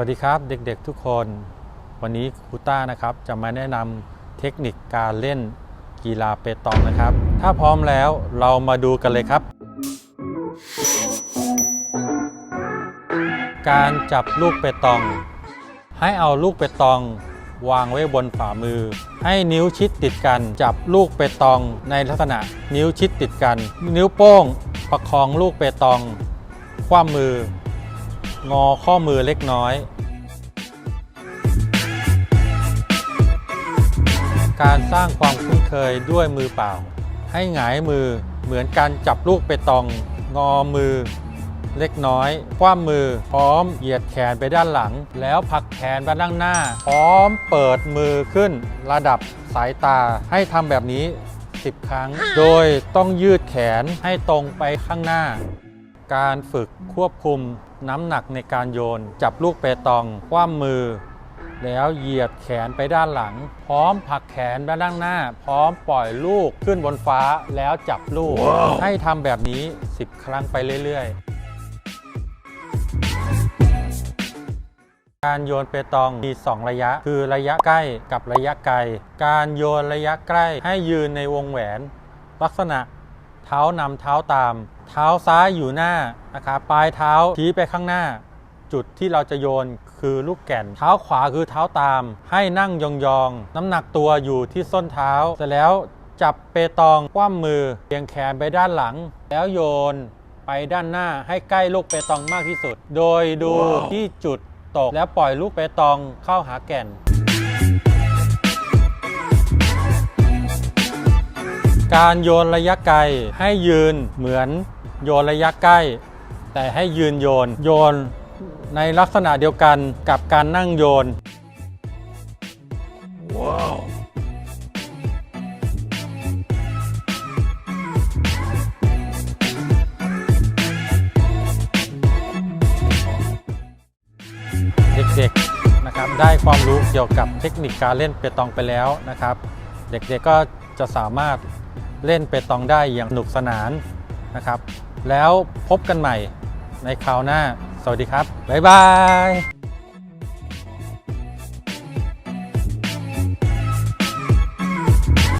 วัสดีครับเด็กๆทุกคน วันนี้ครูต้านะครับจะมาแนะนำเทคนิคการเล่นกีฬาเปตองนะครับ ถ้าพร้อมแล้วเรามาดูกันเลยครับ การจับลูกเปตอง ให้เอาลูกเปตอง วางไว้บนฝ่ามือ ให้นิ้วชิดติดกัน จับลูกเปตองในลักษณะนิ้วชิดติดกัน นิ้วโป้ง ประคองลูกเปตอง คว่ำมือ งอข้อมือเล็กน้อย การสร้างความคุ้นเคยด้วยมือเปล่า ให้หงายมือเหมือนการจับลูกเปตอง งอมือเล็กน้อย คว่ำมือ พร้อมเหยียดแขนไปด้านหลัง แล้วผลักแขนไปด้านหน้า พร้อมเปิดมือขึ้น ระดับสายตาให้ทำแบบนี้ 10 ครั้ง โดยต้องยืดแขนให้ตรงไปข้างหน้า การฝึกควบคุมน้ำหนักในการโยน จับลูกเปตอง คว่ำมือ แล้วเหยียดแขนไปด้านหลัง พร้อมผลักแขนไปด้านหน้า พร้อมปล่อยลูกขึ้นบนฟ้าแล้วจับลูกให้ทำแบบนี้ 10 ครั้งไปเรื่อยๆ การโยนเปตองมี 2 ระยะ คือระยะใกล้กับระยะไกล การโยนระยะใกล้ให้ยืนในวงแหวน ลักษณะเท้านำเท้าตาม เท้าซ้ายอยู่หน้านะครับปลายเท้าชี้ไปข้างหน้า จุดที่เราจะโยนคือลูกแก่น เท้าขวาคือเท้าตาม ให้นั่งยองๆ น้ำหนักตัวอยู่ที่ส้นเท้า เสร็จแล้วจับเปตองคว่ำมือเอียงแขนไปด้านหลัง แล้วโยนไปด้านหน้าให้ใกล้ลูกเปตองมากที่สุด โดยดูที่จุดตกแล้วปล่อยลูกเปตองเข้าหาแก่น การโยนระยะไกลให้ยืนเหมือน โยนระยะใกล้ แต่ให้ยืนโยน โยนในลักษณะเดียวกันกับการนั่งโยนเด็กๆนะครับได้ความรู้เกี่ยวกับเทคนิคการเล่นเปตองไปแล้วนะครับ เด็กๆก็จะสามารถเล่นเปตองได้อย่างสนุกสนานนะครับ แล้วพบกันใหม่ในคราวหน้า สวัสดีครับ บ๊ายบาย